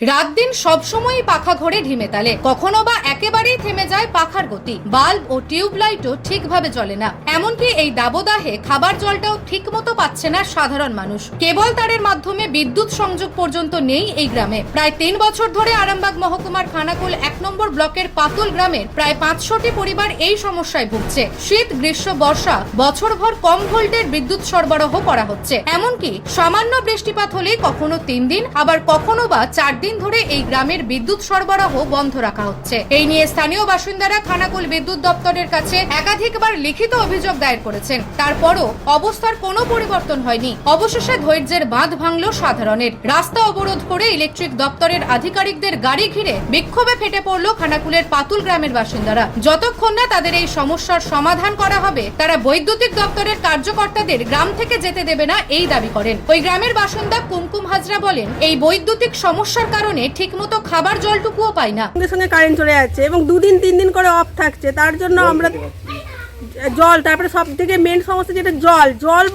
রাত দিন সবসময়ই পাখা ঘোরে ঢিমে তালে। কখনো বা একেবারেই থেমে যায় পাখার গতি। বাল্ব ও টিউবলাইটও ঠিকভাবে জ্বলে না। এমনকি এই দাবদাহে খাবার জলটাও ঠিক মতো পাচ্ছে না সাধারণ মানুষ। কেবল তারের মাধ্যমে বিদ্যুৎ সংযোগ পর্যন্ত নেই এই গ্রামে। প্রায় তিন বছর ধরে আরামবাগ মহকুমার খানাকুল এক নম্বর ব্লকের পাতুল গ্রামের প্রায় পাঁচশোটি পরিবার এই সমস্যায় ভুগছে। শীত, গ্রীষ্ম, বর্ষা বছরভর কম ভোল্টের বিদ্যুৎ সরবরাহ করা হচ্ছে। এমনকি সামান্য বৃষ্টিপাত হলেই কখনো তিন দিন, আবার কখনো বা চার দিন ধরে এই গ্রামের বিদ্যুৎ সরবরাহ বন্ধ রাখা হচ্ছে। এই নিয়ে স্থানীয় বাসিন্দারা খানাকুল বিদ্যুৎ দপ্তরের কাছে একাধিকবার লিখিত অভিযোগ দায়ের করেছেন। তারপরও অবস্থার কোনো পরিবর্তন হয়নি। অবশেষে ধৈর্যের বাঁধ ভাঙল সাধারণের। রাস্তা অবরোধ করে ইলেকট্রিক দপ্তরের আধিকারিকদের গাড়ি ঘিরে বিক্ষোভে ফেটে পড়ল খানাকুলের পাতুল গ্রামের বাসিন্দারা। যতক্ষণ না তাদের এই সমস্যার সমাধান করা হবে, তারা বৈদ্যুতিক দপ্তরের কার্যকর্তাদের গ্রাম থেকে যেতে দেবে না, এই দাবি করেন। ওই গ্রামের বাসিন্দা কুমকুম হাজরা বলেন, এই বৈদ্যুতিক সমস্যার কারণে ঠিকমতো খাবার জলটুকুও পাই না। সঙ্গে সঙ্গে কারেন্ট চলে যাচ্ছে এবং দুদিন তিন দিন করে অফ থাকছে। তার জন্য আমরা জল তারপরে সব থেকে মেন সমস্যা যেটা জল জল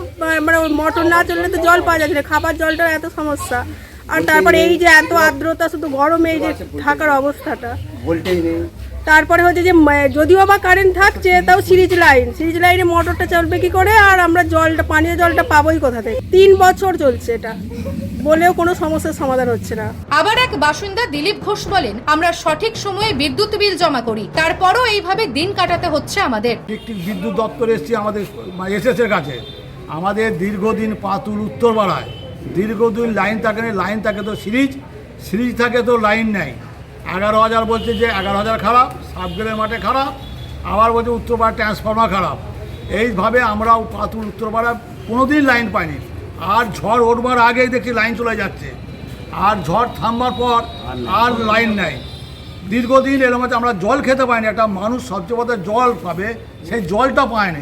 মানে মোটর না চললে তো জল পাওয়া যাচ্ছে না। খাবার জলটার এত সমস্যা। আর তারপরে এই যে এত আর্দ্রতা শুধু গরমে এই যে থাকার অবস্থাটা। ভোল্টেজ নেই। তারপরে হচ্ছে যে যদিও বা কারেন্ট থাকছে তাও সিরিজ লাইন সিরিজ লাইনে মোটরটা চলবে কি করে? আর আমরা জলটা পানীয় জলটা পাবোই কোথা থেকে? তিন বছর চলছে এটা। বলেও কোনো সমস্যার সমাধান হচ্ছে না। আবার এক বাসিন্দা দিলীপ ঘোষ বলেন আমরা সঠিক সময়ে বিদ্যুৎ বিল জমা করি তারপরও এইভাবে দিন কাটাতে হচ্ছে আমাদের। ইলেকট্রিক বিদ্যুৎ দপ্তর এসছে আমাদের এসএসের কাছে। আমাদের দীর্ঘদিন পাতুল উত্তর বাড়ায় দীর্ঘদিন লাইন থাকে না লাইন থাকে তো সিরিজ সিরিজ থাকে তো লাইন নেই। এগারো হাজার বলছে যে এগারো হাজার খারাপ সাবগেলের মাঠে খারাপ আবার বলছে উত্তরপাড়া ট্রান্সফর্মার খারাপ। এইভাবে আমরা পাতুল উত্তরপাড়া কোনো দিন লাইন পাইনি। আর ঝড় ওঠবার আগেই দেখছি লাইন চলে যাচ্ছে। আর ঝড় থামবার পর আর লাইন নেই। দীর্ঘদিন এর মধ্যে আমরা জল খেতে পাইনি একটা মানুষ সবচেয়ে বড় জল পাবে সেই জলটা পায় না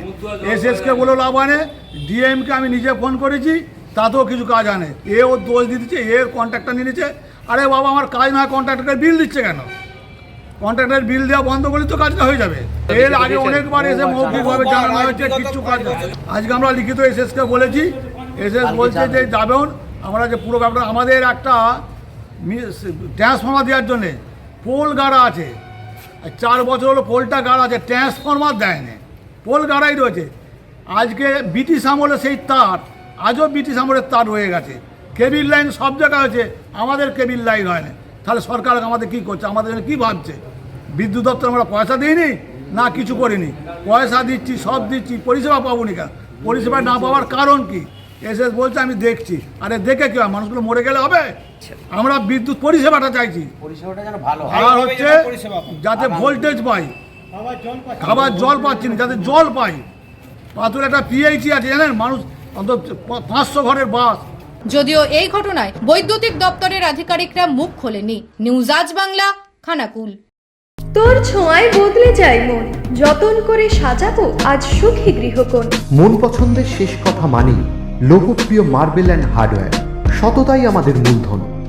এসএসকে বলে লাভ হয় না। ডিএমকে আমি নিজে ফোন করেছি। তাতেও কিছু কাজ আনে এ ও দোষ দিয়ে দিচ্ছে এর কন্ট্রাক্টটা নিয়ে নিচ্ছে। আরে বাবা আমার কাজ না কন্ট্রাক্টরকে বিল দিচ্ছে কেন? কন্ট্রাক্টরের বিল দেওয়া বন্ধ করলে তো কাজটা হয়ে যাবে। এর আগে অনেকবার এসে মৌখিকভাবে জানানো হয়েছে কিচ্ছু কাজ আজকে আমরা লিখিত এসএসকে বলেছি। এসএস বলছে যে যাবেন। আমরা যে পুরো ব্যাপারটা আমাদের একটা ট্রান্সফর্মার দেওয়ার জন্যে পোল গাড়া আছে। আর চার বছর হলো পোলটা গাড়া আছে ট্রান্সফর্মার দেয়নি। পোল গাড়াই রয়েছে। আজকে ব্রিটিশ আমলে সেই তার আজও ব্রিটিশ আমলের তার রয়ে গেছে। কেবিল লাইন সব জায়গায় হয়েছে আমাদের কেবিল লাইন হয় না। তাহলে সরকার আমাদের কি করছে? আমাদের জন্য কী ভাবছে? বিদ্যুৎ দপ্তর আমরা পয়সা দিইনি? না কিছু করিনি। পয়সা দিচ্ছি সব দিচ্ছি পরিষেবা পাবো নি কেন? পরিষেবা না পাওয়ার কারণ কি? এসে বলছে আমি দেখছি। আরে দেখে কি হয়? মানুষগুলো মরে গেলে হবে? আমরা বিদ্যুৎ পরিষেবাটা চাইছি। পরিষেবাটা যেন আর হচ্ছে যাতে ভোল্টেজ পাই। খাবার জল পাচ্ছি। না যাতে জল পাই। পাতুল একটা পিএইচি আছে জানেন? মানুষ অন্তত পাঁচশো ঘরের বাস। যদিও এই ঘটনায় বৈদ্যুতিক দপ্তরের আধিকারিকরা মুখ খোলেনি। নিউজ আজ বাংলা খানাকুল। তোর ছোঁয়ায় বদলে যায় মন। যতন করে সাজাবো আজ সুখী গৃহকোণ। মন পছন্দের শেষ কথা মানি লোকপ্রিয় মার্বেল অ্যান্ড হার্ডওয়্যার। সততাই আমাদের মূলধন।